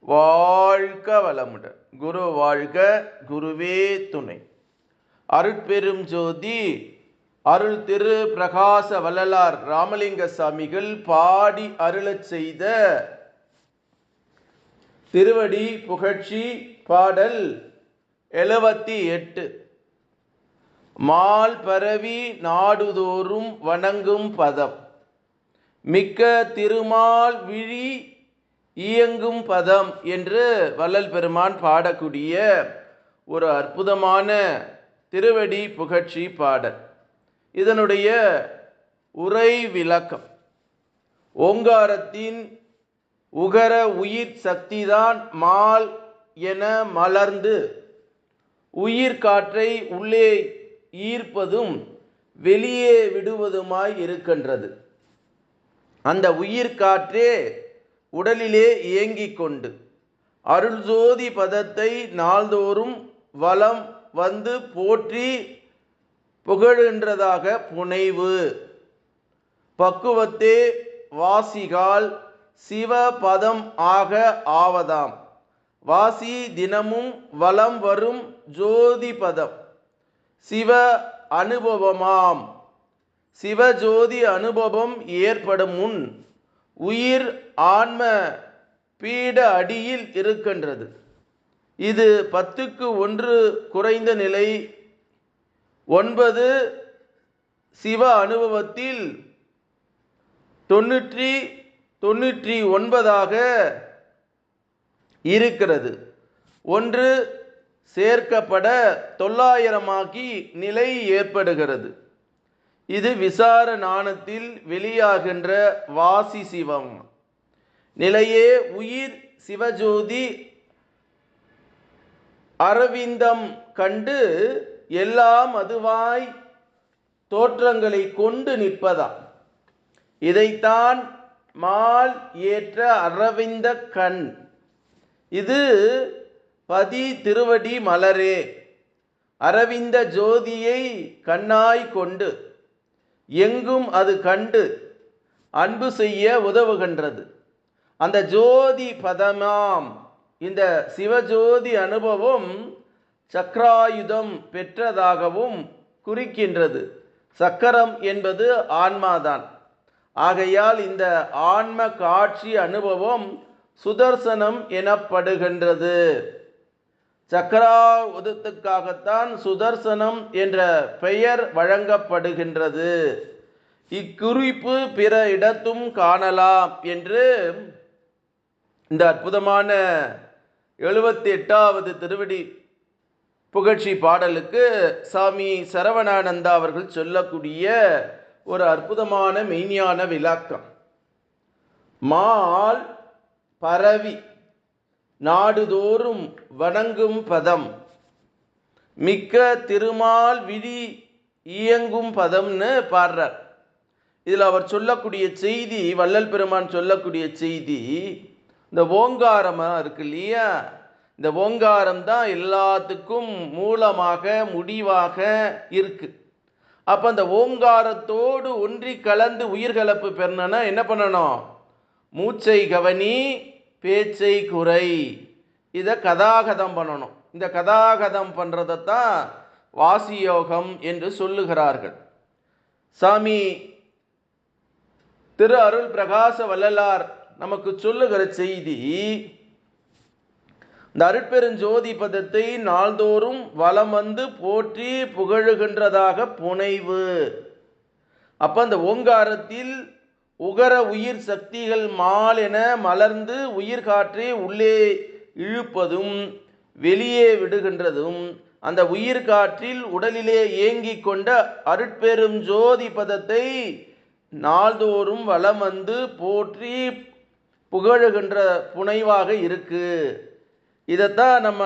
வாழ்க வளமுடன். குரு வாழ்க குருவே துணை. அருட்பெரும் ஜோதி அருள் திரு பிரகாச வள்ளலார் ராமலிங்க சாமிகள் பாடி அருளச் செய்த திருவடி புகழ்ச்சி பாடல் எழுபத்தி எட்டு. மால் பரவி நாடுதோறும் வணங்கும் பதம். மிக்க திருமால் விழி இயங்கும் பதம் என்று வள்ளல் பெருமான் பாடக்கூடிய ஒரு அற்புதமான திருவடி புகழ்ச்சி பாடல். இதனுடைய உரை விளக்கம். ஓங்காரத்தின் உகர உயிர் சக்திதான் மால் என மலர்ந்து உயிர் காற்றை உள்ளே ஈர்ப்பதும் வெளியே விடுவதுமாய் இருக்கின்றது. அந்த உயிர் காற்றே உடலிலே இயங்கிக் கொண்டு. அருள் ஜோதி பதத்தை நாள்தோறும் வலம் வந்து போற்றி புகழ்கின்றதாக புனைவு. பக்குவத்தே வாசிகால் சிவபதம் ஆக ஆவதாம். வாசி தினமும் வலம் வரும் ஜோதி பதம். சிவ அனுபவமாம். சிவஜோதி அனுபவம் ஏற்படும் முன் உயிர் ஆன்ம பீட அடியில் இருக்கின்றது. இது பத்துக்கு ஒன்று குறைந்த நிலை. ஒன்பது சிவ அனுபவத்தில் தொண்ணூற்றி தொண்ணூற்றி ஒன்பதாக இருக்கிறது. ஒன்று சேர்க்கப்பட தொள்ளாயிரமாக்கி நிலை ஏற்படுகிறது. இது விசார நாணத்தில் வெளியாகின்ற வாசி சிவம். நிலையே உயிர் சிவஜோதி அரவிந்தம் கண்டு எல்லாம் அதுவாய் தோற்றங்களை கொண்டு நிற்பதா இதைத்தான் மால் ஏற்ற அரவிந்த கண். இது பதி திருவடி மலரே. அரவிந்த ஜோதியை கண்ணாய் கொண்டு எங்கும் அது கண்டு அன்பு செய்ய உதவுகின்றது. அந்த ஜோதி பதமாம் இந்த சிவஜோதி அனுபவம் சக்கராயுதம் பெற்றதாகவும் குறிக்கின்றது. சக்கரம் என்பது ஆன்மாதான். ஆகையால் இந்த ஆன்ம காட்சி அனுபவம் சுதர்சனம் எனப்படுகின்றது. சக்கராயுதத்துக்காகத்தான் சுதர்சனம் என்ற பெயர் வழங்கப்படுகின்றது. இக்குறிப்பு பிற இடத்தும் காணலாம் என்று இந்த அற்புதமான எழுபத்தி எட்டாவது திருவடி புகழ்ச்சி பாடலுக்கு சாமி சரவணானந்தா அவர்கள் சொல்லக்கூடிய ஒரு அற்புதமான மெய்ஞான விளக்கம். மால் பரவி நாடுதோறும் வணங்கும் பதம். மிக்க திருமால் விழி இயங்கும் பதம்னு பாடுறார். இதில் அவர் சொல்லக்கூடிய செய்தி வள்ளல் பெருமான் சொல்லக்கூடிய செய்தி இந்த ஓங்காரமாக இருக்கு இல்லையா? இந்த ஓங்காரம் தான் எல்லாத்துக்கும் மூலமாக முடிவாக இருக்கு. அப்போ அந்த ஓங்காரத்தோடு ஒன்றி கலந்து உயிர்கலப்பு பெறணும்னா என்ன பண்ணணும்? மூச்சை கவனி பேச்சை குறை. இதை கதாகதம் பண்ணணும். இந்த கதாகதம் பண்ணுறதைத்தான் வாசியோகம் என்று சொல்லுகிறார்கள். சாமி திரு அருள் பிரகாச வள்ளலார் நமக்கு சொல்லுகிற செய்தி இந்த அருட்பெருஞ்சோதி பதத்தை நாள்தோறும் வலம் வந்து போற்றி புகழுகின்றதாக புனைவு. அப்ப அந்த ஓங்காரத்தில் உகர உயிர் சக்திகள் மால் என மலர்ந்து உயிர் காற்றை உள்ளே இழுப்பதும் வெளியே விடுகின்றதும் அந்த உயிர் காற்றில் உடலிலே ஏங்கிக் கொண்ட அருட்பெரும் ஜோதி பதத்தை நாள்தோறும் வளம் வந்து போற்றி புகழுகின்ற புனைவாக இருக்கு. இதைத்தான் நம்ம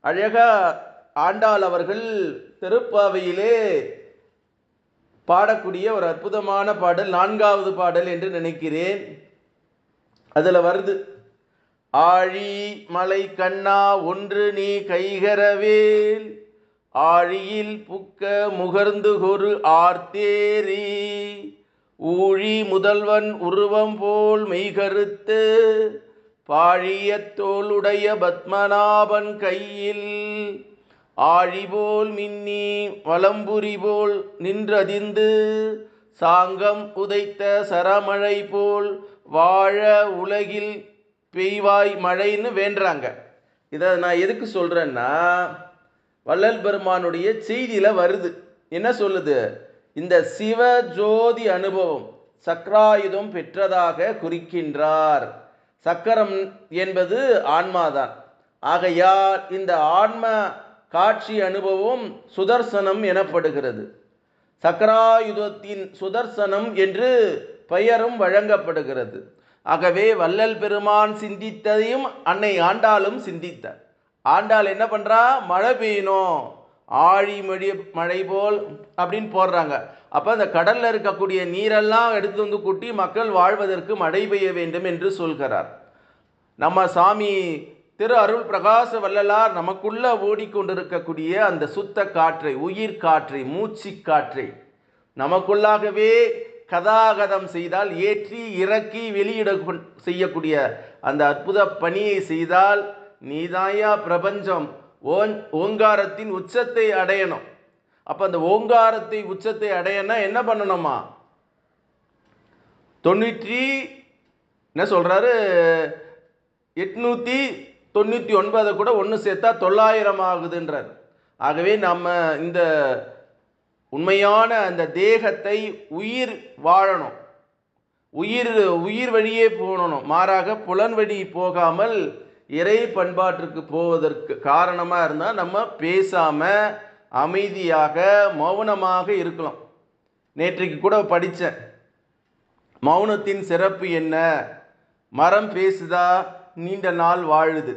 அழகா ஆண்டாள் அவர்கள் திருப்பாவையிலே பாடக்கூடிய ஒரு அற்புதமான பாடல் நான்காவது பாடல் என்று நினைக்கிறேன். அதில் வருது ஆழி மலை கண்ணா ஒன்று நீ கைகரவேல் ஆழியில் புக்க முகர்ந்து கொரு ஆர்த்தேரி ஊழி முதல்வன் உருவம் போல் மெய்கருத்து. பாழிய தோளுடைய பத்மநாபன் கையில். ஆழிபோல் மின்னி வலம்புரி போல் நின்றதிந்து சாங்கம் உதைத்த சரமழை போல் வாழ உலகில் பெய்வாய் மழைன்னு வேண்டுறாங்க. இதை நான் எதுக்கு சொல்கிறேன்னா வள்ளல் பெருமானுடைய செய்தியில் வருது. என்ன சொல்லுது? இந்த சிவ ஜோதி அனுபவம் சக்ராயுதம் பெற்றதாக குறிக்கின்றார். சக்கரம் என்பது ஆன்மாதான். ஆகையால் இந்த ஆன்ம காட்சி அனுபவம் சுதர்சனம் எனப்படுகிறது. சக்கராயுதத்தின் சுதர்சனம் என்று பெயரும் வழங்கப்படுகிறது. ஆகவே வள்ளல் பெருமான் சிந்தித்ததையும் அன்னை ஆண்டாளும் சிந்தித்தார். ஆண்டாள் என்ன பண்ணுறா மழை பெய்யணும். ஆழி மழை மழை போல் அப்படின்னு போடுறாங்க. அப்போ அந்த கடலில் இருக்கக்கூடிய நீரெல்லாம் எடுத்து வந்து கூட்டி மக்கள் வாழ்வதற்கு மழை பெய்ய வேண்டும் என்று சொல்கிறார். நம்ம சாமி திரு அருள் பிரகாச வள்ளலார் நமக்குள்ள ஓடிக்கொண்டிருக்கக்கூடிய அந்த சுத்த காற்றை உயிர் காற்றை மூச்சு காற்றை நமக்குள்ளாகவே கதாகதம் செய்தால் ஏற்றி இறக்கி வெளியிட கொண்- செய்யக்கூடிய அந்த அற்புத பணியை செய்தால் நீதாயா பிரபஞ்சம் ஓங் ஓங்காரத்தின் உச்சத்தை அடையணும். அப்ப அந்த ஓங்காரத்தை உச்சத்தை அடையனா என்ன பண்ணணுமா? தொண்ணூற்றி என்ன சொல்றாரு? எட்நூற்றி தொண்ணூற்றி ஒன்பதை கூட ஒன்று சேர்த்தா தொள்ளாயிரம் ஆகுதுன்றார். ஆகவே நம்ம இந்த உண்மையான அந்த தேகத்தை உயிர் வாழணும். உயிர் உயிர் வழியே போகணும். மாறாக புலன் வழி போகாமல் இறை பண்பாட்டிற்கு போவதற்கு காரணமாக இருந்தால் நம்ம பேசாமல் அமைதியாக மௌனமாக இருக்கலாம். நேற்றைக்கு கூட படித்தேன் மௌனத்தின் சிறப்பு என்ன? மரம் பேசுதா? நீண்ட நாள் வாழுது.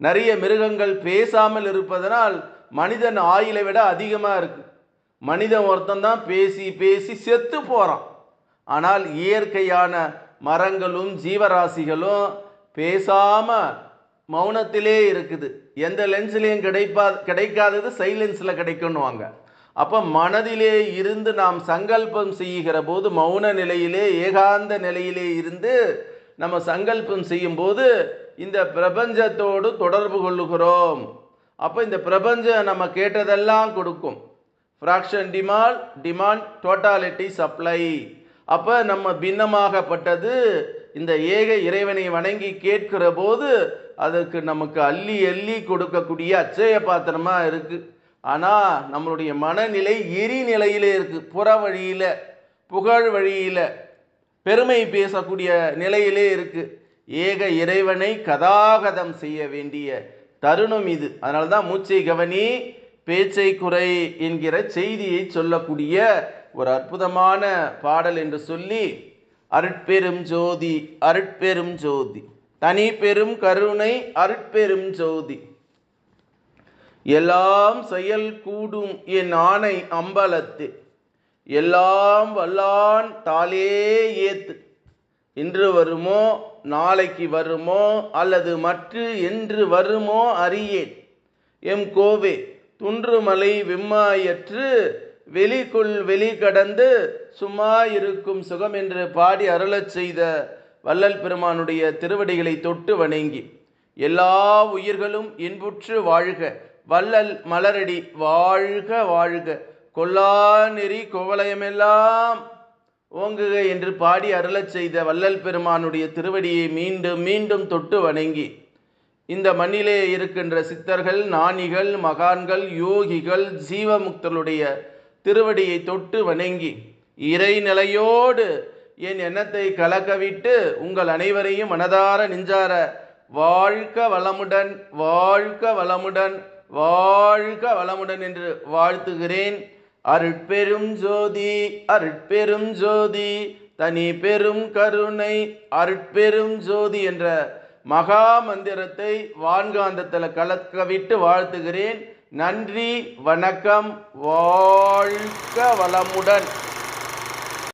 நிறைய மிருகங்கள் பேசாமல் இருப்பதனால் மனிதன் ஆயிலை விட அதிகமாக இருக்குது மனிதன் ஒருத்தன் தான் பேசி பேசி செத்து போகிறான் ஆனால் இயற்கையான மரங்களும் ஜீவராசிகளும் பேசாமல் மௌனத்திலே இருக்குது. எந்த லென்ஸ்லேயும் கிடைப்பா கிடைக்காதது சைலன்ஸில் கிடைக்கணுவாங்க அப்போ மனதிலே இருந்து நாம் சங்கல்பம் செய்கிற போது மௌன நிலையிலே ஏகாந்த நிலையிலே இருந்து நம்ம சங்கல்பம் செய்யும்போது இந்த பிரபஞ்சத்தோடு தொடர்பு கொள்ளுகிறோம். அப்போ இந்த பிரபஞ்சம் நம்ம கேட்டதெல்லாம் கொடுக்கும். Fraction demand demand totality supply அப்போ நம்ம பின்னமாகப்பட்டது இந்த ஏக இறைவனை வணங்கி கேட்கிற போது அதுக்கு நமக்கு அள்ளி அள்ளி கொடுக்கக்கூடிய அச்சய பாத்திரமாக இருக்குது ஆனால் நம்மளுடைய மனநிலை எரி இருக்குது புற வழியில் புகழ் வழியில். பெருமை பேசக்கூடிய நிலையிலே இருக்கு. ஏக இறைவனை கதாகதம் செய்ய வேண்டிய தருணம் இது. அதனால தான் மூச்சை கவனி பேச்சை குறை என்கிற செய்தியை சொல்லக்கூடிய ஒரு அற்புதமான பாடல் என்று சொல்லி அருட்பெரும் ஜோதி அருட்பெரும் ஜோதி. தனி பெரும் கருணை அருட்பெரும் ஜோதி. எல்லாம் செயல் கூடும் என் ஆணை அம்பலத்து. எல்லாம் வல்லான் தாளே ஏத்து இன்று வருமோ நாளைக்கு வருமோ அல்லது மற்று என்று வருமோ அறியேன். எம் கோவே துன்றுமலை விம்மாயற்று வெளிக்குள் வெளி கடந்து சும்மா இருக்கும் சுகம் என்று பாடி அருளச் செய்த வள்ளல் பெருமானுடைய திருவடிகளை தொட்டு வணங்கி எல்லா உயிர்களும் இன்புற்று வாழ்க வள்ளல் மலரடி வாழ்க வாழ்க. கொல்லா நெறி கோவலயமெல்லாம் ஓங்குக என்று பாடி அருளச் செய்த வள்ளல் பெருமானுடைய திருவடியை மீண்டும் மீண்டும் தொட்டு வணங்கி இந்த மண்ணிலே இருக்கின்ற சித்தர்கள் நாணிகள் மகான்கள் யோகிகள் ஜீவமுக்தருடைய திருவடியை தொட்டு வணங்கி இறைநிலையோடு என் எண்ணத்தை கலக்கவிட்டு உங்கள் அனைவரையும் மனதார நெஞ்சார வாழ்க வளமுடன் வாழ்க வளமுடன் வாழ்க வளமுடன் என்று வாழ்த்துகிறேன். அருட்பெரும் ஜோதி அருட்பெரும் ஜோதி தனி பெரும் கருணை அருட்பெரும் ஜோதி என்ற மகா மந்திரத்தை வான்காந்தத்தில் கலக்க விட்டு வாழ்த்துகிறேன். நன்றி வணக்கம் வாழ்க வளமுடன்.